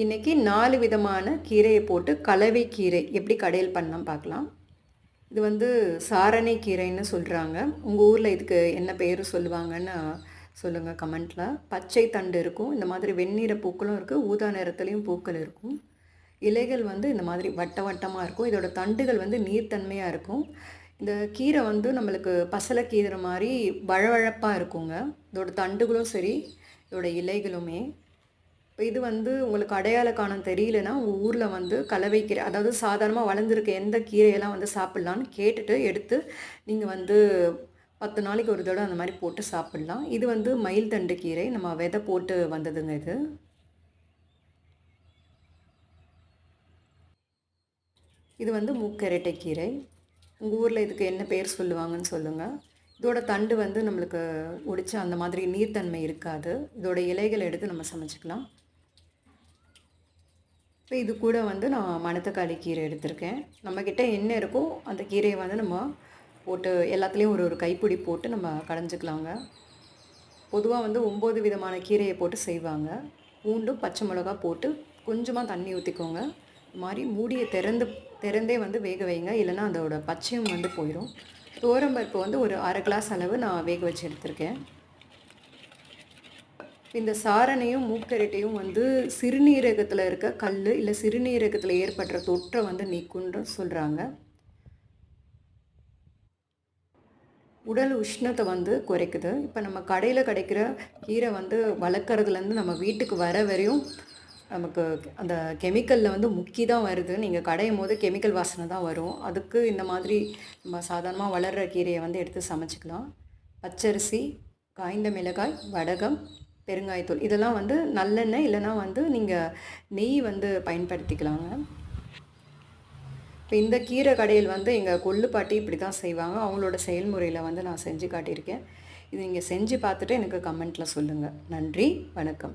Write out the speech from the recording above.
இன்றைக்கி நாலு விதமான கீரையை போட்டு கலவை கீரை எப்படி கடையில் பண்ணலாம் பார்க்கலாம். இது வந்து சாரணை கீரைன்னு சொல்கிறாங்க உங்கள் ஊரில் இதுக்கு என்ன பேர் சொல்லுவாங்கன்னு சொல்லுங்கள் கமெண்ட்டில் பச்சை தண்டு இருக்கும். இந்த மாதிரி வெந்நீர பூக்களும் இருக்குது ஊதா நிறத்துலேயும் பூக்கள் இருக்கும். இலைகள் வந்து இந்த மாதிரி வட்ட வட்டமாக இருக்கும். இதோட தண்டுகள் வந்து நீர்த்தன்மையாக இருக்கும். இந்த கீரை வந்து நம்மளுக்கு பசலை கீரை மாதிரி வழவழப்பாக இருக்குங்க. இதோட தண்டுகளும் சரி இதோட இலைகளுமே. இப்போ இது வந்து உங்களுக்கு அடையாள காணம் தெரியலனா உங்கள் ஊரில் வந்து கலவை கீரை அதாவது சாதாரணமாக வளர்ந்துருக்க எந்த கீரையெல்லாம் வந்து சாப்பிட்லான்னு கேட்டுட்டு எடுத்து நீங்கள் வந்து பத்து நாளைக்கு ஒரு தடவை அந்த மாதிரி போட்டு சாப்பிட்லாம். இது வந்து மயில் தண்டு கீரை. நம்ம விதை போட்டு வந்ததுங்க இது. இது வந்து மூக்கரட்டை கீரை. உங்கள் ஊரில் இதுக்கு என்ன பேர் சொல்லுவாங்கன்னு சொல்லுங்கள் இதோட தண்டு வந்து நம்மளுக்கு ஒடிச்சு அந்த மாதிரி நீர்த்தன்மை இருக்காது. இதோட இலைகளை எடுத்து நம்ம சமைச்சிக்கலாம். இப்போ இது கூட வந்து நான் மணத்தக்காளி கீரை எடுத்திருக்கேன். நம்மக்கிட்ட என்ன இருக்கோ அந்த கீரையை வந்து நம்ம போட்டு எல்லாத்துலேயும் ஒரு ஒரு கைப்பிடி போட்டு நம்ம கடைஞ்சிக்கலாங்க. பொதுவாக வந்து ஒம்பது விதமான கீரையை போட்டு செய்வாங்க. பூண்டும் பச்சை மிளகா போட்டு கொஞ்சமாக தண்ணி ஊற்றிக்கோங்க இது மாதிரி மூடியை திறந்து திறந்தே வந்து வேக வைங்க. இல்லைன்னா அதோட பச்சையும் வந்து போயிடும். தோரம்பருப்பு வந்து ஒரு அரை கிளாஸ் அளவு நான் வேக வச்சு எடுத்திருக்கேன். இந்த சாரணையும் மூக்கரட்டையும் வந்து சிறுநீரகத்தில் இருக்க கல் இல்லை சிறுநீரகத்தில் ஏற்படுற தொற்றை வந்து நீக்குன்ற சொல்கிறாங்க உடல் உஷ்ணத்தை வந்து குறைக்குது. இப்போ நம்ம கடையில் கிடைக்கிற கீரை வந்து வளர்க்குறதுலேருந்து நம்ம வீட்டுக்கு வர வரையும் நமக்கு அந்த கெமிக்கலில் வந்து முக்கி தான் வருது. நீங்கள் கடையும் போது கெமிக்கல் வாசனை தான் வரும். அதுக்கு இந்த மாதிரி நம்ம சாதாரணமாக வளர்கிற கீரையை வந்து எடுத்து சமைச்சிக்கலாம். பச்சரிசி காய்ந்த மிளகாய் வடகம் பெருங்காயத்தூள். இதெல்லாம் வந்து நல்லெண்ணெய் இல்லைனா வந்து நீங்கள் நெய் வந்து பயன்படுத்திக்கலாங்க. இப்போ இந்த கீரை கடையில் வந்து எங்கள் கொள்ளுப்பாட்டி இப்படி தான் செய்வாங்க. அவங்களோட செயல்முறையில் வந்து நான் செஞ்சு காட்டியிருக்கேன். இது நீங்கள் செஞ்சு பார்த்துட்டு எனக்கு கமெண்ட்டில் சொல்லுங்கள் நன்றி வணக்கம்.